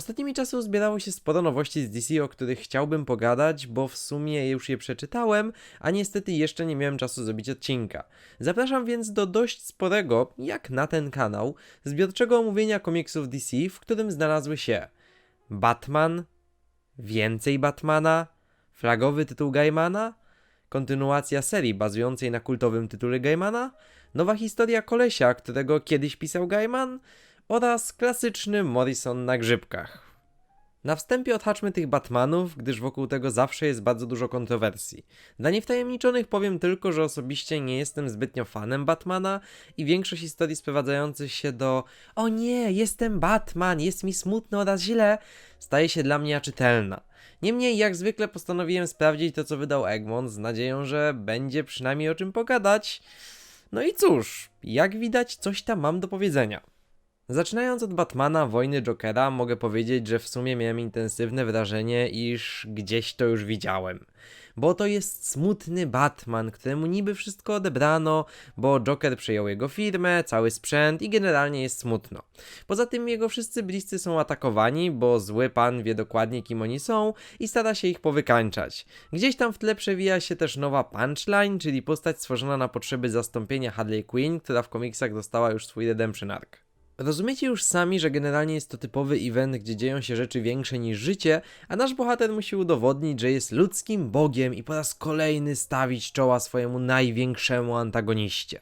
Ostatnimi czasy uzbierało się sporo nowości z DC, o których chciałbym pogadać, bo w sumie już je przeczytałem, a niestety jeszcze nie miałem czasu zrobić odcinka. Zapraszam więc do dość sporego, jak na ten kanał, zbiorczego omówienia komiksów DC, w którym znalazły się Batman, więcej Batmana, flagowy tytuł Gaimana, kontynuacja serii bazującej na kultowym tytule Gaimana, nowa historia kolesia, którego kiedyś pisał Gaiman oraz klasyczny Morrison na grzybkach. Na wstępie odhaczmy tych Batmanów, gdyż wokół tego zawsze jest bardzo dużo kontrowersji. Dla niewtajemniczonych powiem tylko, że osobiście nie jestem zbytnio fanem Batmana i większość historii sprowadzających się do o nie, jestem Batman, jest mi smutno oraz źle, staje się dla mnie czytelna. Niemniej, jak zwykle postanowiłem sprawdzić to, co wydał Egmont, z nadzieją, że będzie przynajmniej o czym pogadać. No i cóż, jak widać, coś tam mam do powiedzenia. Zaczynając od Batmana, wojny Jokera, mogę powiedzieć, że w sumie miałem intensywne wrażenie, iż gdzieś to już widziałem. Bo to jest smutny Batman, któremu niby wszystko odebrano, bo Joker przejął jego firmę, cały sprzęt i generalnie jest smutno. Poza tym jego wszyscy bliscy są atakowani, bo zły pan wie dokładnie kim oni są i stara się ich powykańczać. Gdzieś tam w tle przewija się też nowa Punchline, czyli postać stworzona na potrzeby zastąpienia Harley Quinn, która w komiksach dostała już swój redemption arc. Rozumiecie już sami, że generalnie jest to typowy event, gdzie dzieją się rzeczy większe niż życie, a nasz bohater musi udowodnić, że jest ludzkim bogiem i po raz kolejny stawić czoła swojemu największemu antagoniście.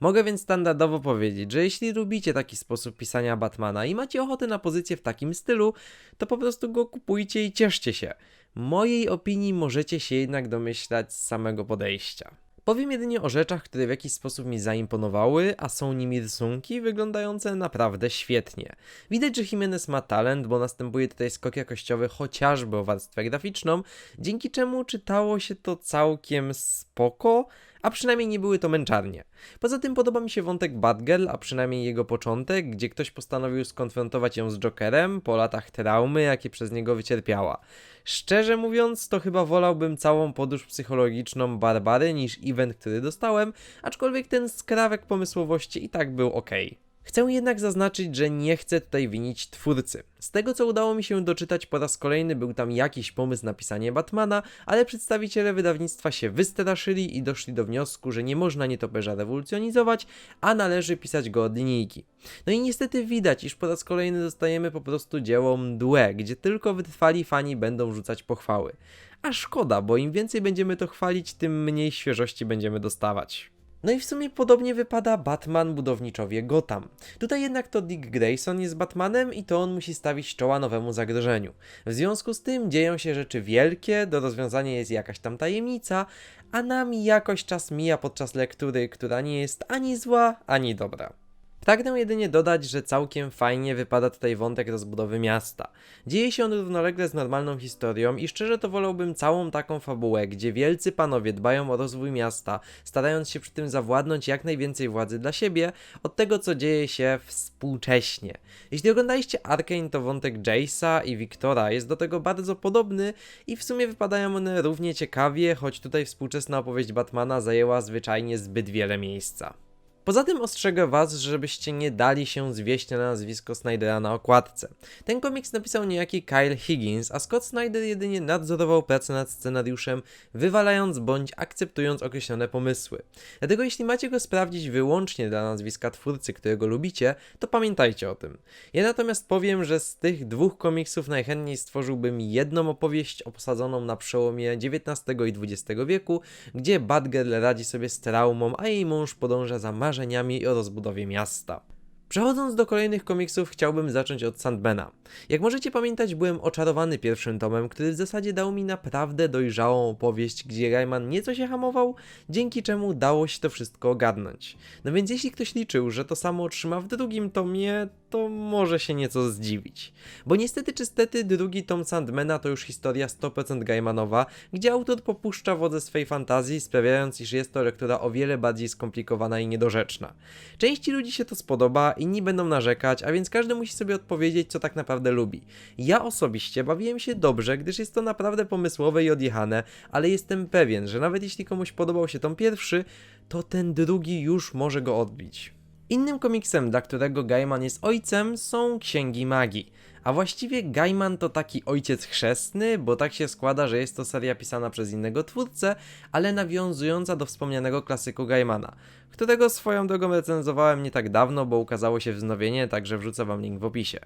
Mogę więc standardowo powiedzieć, że jeśli lubicie taki sposób pisania Batmana i macie ochotę na pozycję w takim stylu, to po prostu go kupujcie i cieszcie się. Mojej opinii możecie się jednak domyślać z samego podejścia. Powiem jedynie o rzeczach, które w jakiś sposób mi zaimponowały, a są nimi rysunki wyglądające naprawdę świetnie. Widać, że Jimenez ma talent, bo następuje tutaj skok jakościowy chociażby o warstwę graficzną, dzięki czemu czytało się to całkiem spoko, a przynajmniej nie były to męczarnie. Poza tym podoba mi się wątek Batgirl, a przynajmniej jego początek, gdzie ktoś postanowił skonfrontować ją z Jokerem po latach traumy, jakie przez niego wycierpiała. Szczerze mówiąc, to chyba wolałbym całą podróż psychologiczną Barbary niż event, który dostałem, aczkolwiek ten skrawek pomysłowości i tak był ok. Chcę jednak zaznaczyć, że nie chcę tutaj winić twórcy. Z tego co udało mi się doczytać po raz kolejny był tam jakiś pomysł na pisanie Batmana, ale przedstawiciele wydawnictwa się wystraszyli i doszli do wniosku, że nie można nietoperza rewolucjonizować, a należy pisać go od linijki. No i niestety widać, iż po raz kolejny dostajemy po prostu dzieło mdłe, gdzie tylko wytrwali fani będą rzucać pochwały. A szkoda, bo im więcej będziemy to chwalić, tym mniej świeżości będziemy dostawać. No i w sumie podobnie wypada Batman budowniczowie Gotham. Tutaj jednak to Dick Grayson jest Batmanem i to on musi stawić czoła nowemu zagrożeniu. W związku z tym dzieją się rzeczy wielkie, do rozwiązania jest jakaś tam tajemnica, a nami jakoś czas mija podczas lektury, która nie jest ani zła, ani dobra. Pragnę jedynie dodać, że całkiem fajnie wypada tutaj wątek rozbudowy miasta. Dzieje się on równolegle z normalną historią i szczerze to wolałbym całą taką fabułę, gdzie wielcy panowie dbają o rozwój miasta, starając się przy tym zawładnąć jak najwięcej władzy dla siebie, od tego co dzieje się współcześnie. Jeśli oglądaliście Arkane, to wątek Jace'a i Wiktora jest do tego bardzo podobny i w sumie wypadają one równie ciekawie, choć tutaj współczesna opowieść Batmana zajęła zwyczajnie zbyt wiele miejsca. Poza tym ostrzegę was, żebyście nie dali się zwieść na nazwisko Snydera na okładce. Ten komiks napisał niejaki Kyle Higgins, a Scott Snyder jedynie nadzorował pracę nad scenariuszem, wywalając bądź akceptując określone pomysły. Dlatego jeśli macie go sprawdzić wyłącznie dla nazwiska twórcy, którego lubicie, to pamiętajcie o tym. Ja natomiast powiem, że z tych dwóch komiksów najchętniej stworzyłbym jedną opowieść osadzoną na przełomie XIX i XX wieku, gdzie Batgirl radzi sobie z traumą, a jej mąż podąża za marzeniem marzeniami o rozbudowie miasta. Przechodząc do kolejnych komiksów, chciałbym zacząć od Sandmana. Jak możecie pamiętać, byłem oczarowany pierwszym tomem, który w zasadzie dał mi naprawdę dojrzałą opowieść, gdzie Rayman nieco się hamował, dzięki czemu dało się to wszystko ogarnąć. No więc jeśli ktoś liczył, że to samo otrzyma w drugim tomie, to może się nieco zdziwić. Bo niestety czy stety drugi tom Sandmana to już historia 100% Gaimanowa, gdzie autor popuszcza wodze swej fantazji, sprawiając, iż jest to lektura o wiele bardziej skomplikowana i niedorzeczna. Części ludzi się to spodoba, inni będą narzekać, a więc każdy musi sobie odpowiedzieć, co tak naprawdę lubi. Ja osobiście bawiłem się dobrze, gdyż jest to naprawdę pomysłowe i odjechane, ale jestem pewien, że nawet jeśli komuś podobał się tom pierwszy, to ten drugi już może go odbić. Innym komiksem, dla którego Gaiman jest ojcem, są Księgi Magii. A właściwie Gaiman to taki ojciec chrzestny, bo tak się składa, że jest to seria pisana przez innego twórcę, ale nawiązująca do wspomnianego klasyku Gaimana, którego swoją drogą recenzowałem nie tak dawno, bo ukazało się wznowienie, także wrzucę wam link w opisie.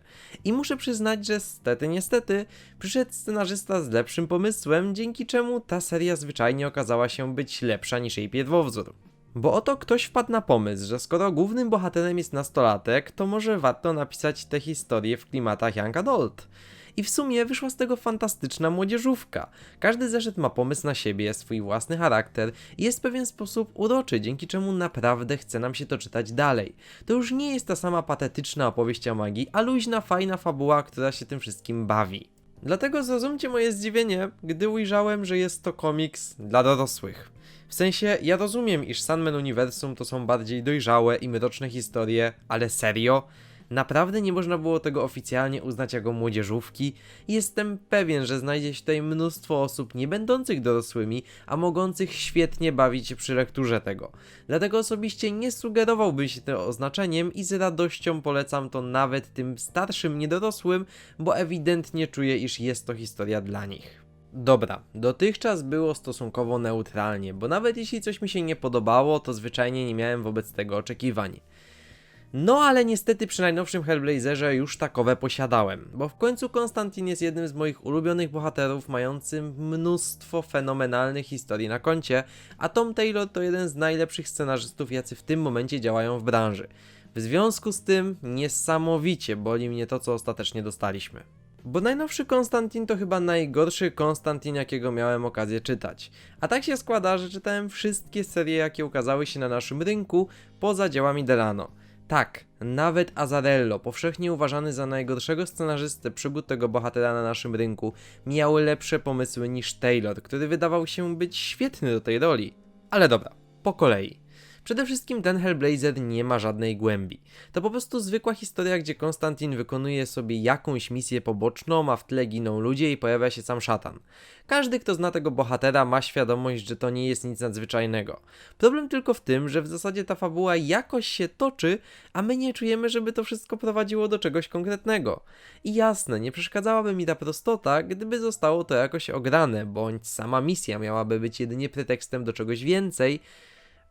I muszę przyznać, że stety niestety przyszedł scenarzysta z lepszym pomysłem, dzięki czemu ta seria zwyczajnie okazała się być lepsza niż jej pierwowzór. Bo oto ktoś wpadł na pomysł, że skoro głównym bohaterem jest nastolatek, to może warto napisać tę historię w klimatach Young Adult. I w sumie wyszła z tego fantastyczna młodzieżówka. Każdy zeszyt ma pomysł na siebie, swój własny charakter i jest w pewien sposób uroczy, dzięki czemu naprawdę chce nam się to czytać dalej. To już nie jest ta sama patetyczna opowieść o magii, a luźna, fajna fabuła, która się tym wszystkim bawi. Dlatego zrozumcie moje zdziwienie, gdy ujrzałem, że jest to komiks dla dorosłych. W sensie, ja rozumiem, iż Sandman Uniwersum to są bardziej dojrzałe i mroczne historie, ale serio? Naprawdę nie można było tego oficjalnie uznać jako młodzieżówki? Jestem pewien, że znajdzie się tutaj mnóstwo osób nie będących dorosłymi, a mogących świetnie bawić się przy lekturze tego. Dlatego osobiście nie sugerowałbym się tym oznaczeniem i z radością polecam to nawet tym starszym niedorosłym, bo ewidentnie czuję, iż jest to historia dla nich. Dobra, dotychczas było stosunkowo neutralnie, bo nawet jeśli coś mi się nie podobało, to zwyczajnie nie miałem wobec tego oczekiwań. No ale niestety przy najnowszym Hellblazerze już takowe posiadałem, bo w końcu Konstantin jest jednym z moich ulubionych bohaterów, mającym mnóstwo fenomenalnych historii na koncie, a Tom Taylor to jeden z najlepszych scenarzystów, jacy w tym momencie działają w branży. W związku z tym niesamowicie boli mnie to, co ostatecznie dostaliśmy. Bo najnowszy Konstantin to chyba najgorszy Konstantin, jakiego miałem okazję czytać. A tak się składa, że czytałem wszystkie serie, jakie ukazały się na naszym rynku, poza dziełami Delano. Tak, nawet Azarello, powszechnie uważany za najgorszego scenarzystę przygód tego bohatera na naszym rynku, miał lepsze pomysły niż Taylor, który wydawał się być świetny do tej roli. Ale dobra, po kolei. Przede wszystkim ten Hellblazer nie ma żadnej głębi. To po prostu zwykła historia, gdzie Konstantin wykonuje sobie jakąś misję poboczną, a w tle giną ludzie i pojawia się sam szatan. Każdy, kto zna tego bohatera, ma świadomość, że to nie jest nic nadzwyczajnego. Problem tylko w tym, że w zasadzie ta fabuła jakoś się toczy, a my nie czujemy, żeby to wszystko prowadziło do czegoś konkretnego. I jasne, nie przeszkadzałaby mi ta prostota, gdyby zostało to jakoś ograne, bądź sama misja miałaby być jedynie pretekstem do czegoś więcej,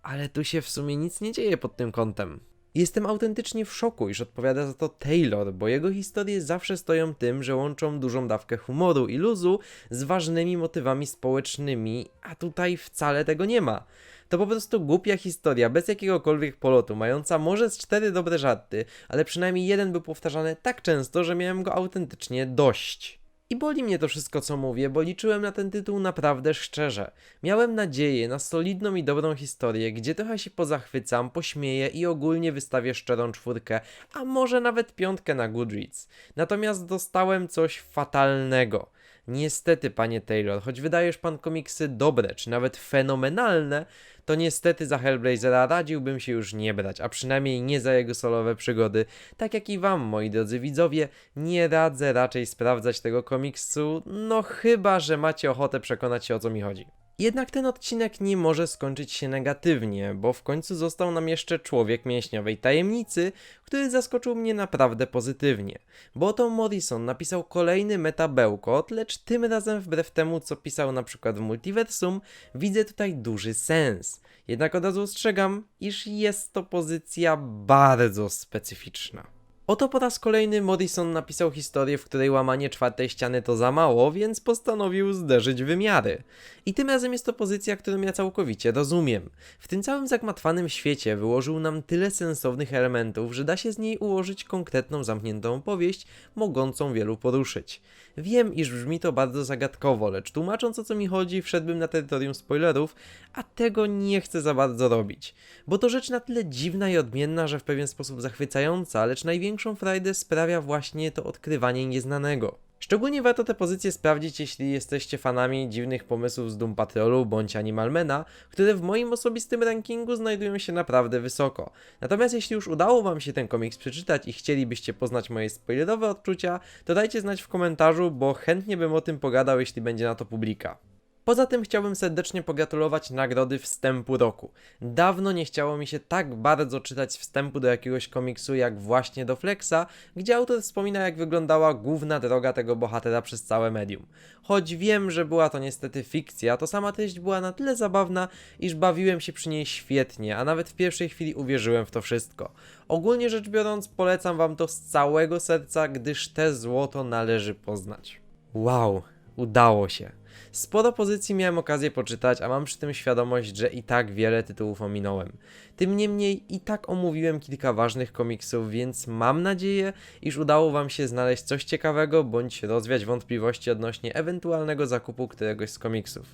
ale tu się w sumie nic nie dzieje pod tym kątem. Jestem autentycznie w szoku, iż odpowiada za to Taylor, bo jego historie zawsze stoją tym, że łączą dużą dawkę humoru i luzu z ważnymi motywami społecznymi, a tutaj wcale tego nie ma. To po prostu głupia historia, bez jakiegokolwiek polotu, mająca może z cztery dobre żarty, ale przynajmniej jeden był powtarzany tak często, że miałem go autentycznie dość. I boli mnie to wszystko, co mówię, bo liczyłem na ten tytuł naprawdę szczerze. Miałem nadzieję na solidną i dobrą historię, gdzie trochę się pozachwycam, pośmieję i ogólnie wystawię szczerą czwórkę, a może nawet piątkę na Goodreads. Natomiast dostałem coś fatalnego. Niestety, panie Taylor, choć wydajesz pan komiksy dobre, czy nawet fenomenalne, to niestety za Hellblazera radziłbym się już nie brać, a przynajmniej nie za jego solowe przygody. Tak jak i wam, moi drodzy widzowie, nie radzę raczej sprawdzać tego komiksu, no chyba, że macie ochotę przekonać się o co mi chodzi. Jednak ten odcinek nie może skończyć się negatywnie, bo w końcu został nam jeszcze człowiek mięśniowej tajemnicy, który zaskoczył mnie naprawdę pozytywnie. Bo oto Morrison napisał kolejny metabełkot, lecz tym razem wbrew temu, co pisał na przykład w Multiversum, widzę tutaj duży sens. Jednak od razu ostrzegam, iż jest to pozycja bardzo specyficzna. Oto po raz kolejny Morrison napisał historię, w której łamanie czwartej ściany to za mało, więc postanowił zderzyć wymiary. I tym razem jest to pozycja, którą ja całkowicie rozumiem. W tym całym zagmatwanym świecie wyłożył nam tyle sensownych elementów, że da się z niej ułożyć konkretną, zamkniętą opowieść, mogącą wielu poruszyć. Wiem, iż brzmi to bardzo zagadkowo, lecz tłumacząc o co mi chodzi, wszedłbym na terytorium spoilerów, a tego nie chcę za bardzo robić. Bo to rzecz na tyle dziwna i odmienna, że w pewien sposób zachwycająca, lecz największą frajdę sprawia właśnie to odkrywanie nieznanego. Szczególnie warto tę pozycję sprawdzić, jeśli jesteście fanami dziwnych pomysłów z Doom Patrolu bądź Animalmana, które w moim osobistym rankingu znajdują się naprawdę wysoko. Natomiast jeśli już udało wam się ten komiks przeczytać i chcielibyście poznać moje spoilerowe odczucia, to dajcie znać w komentarzu, bo chętnie bym o tym pogadał, jeśli będzie na to publika. Poza tym chciałbym serdecznie pogratulować nagrody wstępu roku. Dawno nie chciało mi się tak bardzo czytać wstępu do jakiegoś komiksu jak właśnie do Flexa, gdzie autor wspomina jak wyglądała główna droga tego bohatera przez całe medium. Choć wiem, że była to niestety fikcja, to sama treść była na tyle zabawna, iż bawiłem się przy niej świetnie, a nawet w pierwszej chwili uwierzyłem w to wszystko. Ogólnie rzecz biorąc, polecam wam to z całego serca, gdyż te złoto należy poznać. Wow, udało się. Sporo pozycji miałem okazję poczytać, a mam przy tym świadomość, że i tak wiele tytułów ominąłem. Tym niemniej i tak omówiłem kilka ważnych komiksów, więc mam nadzieję, iż udało Wam się znaleźć coś ciekawego bądź rozwiać wątpliwości odnośnie ewentualnego zakupu któregoś z komiksów.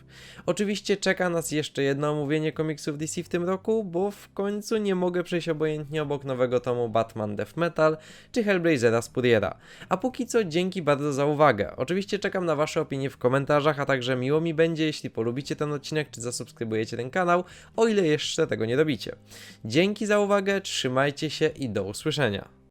Oczywiście czeka nas jeszcze jedno omówienie komiksów DC w tym roku, bo w końcu nie mogę przejść obojętnie obok nowego tomu Batman Death Metal czy Hellblazera Spurriera. A póki co dzięki bardzo za uwagę. Oczywiście czekam na Wasze opinie w komentarzach, a także miło mi będzie, jeśli polubicie ten odcinek czy zasubskrybujecie ten kanał, o ile jeszcze tego nie robicie. Dzięki za uwagę, trzymajcie się i do usłyszenia.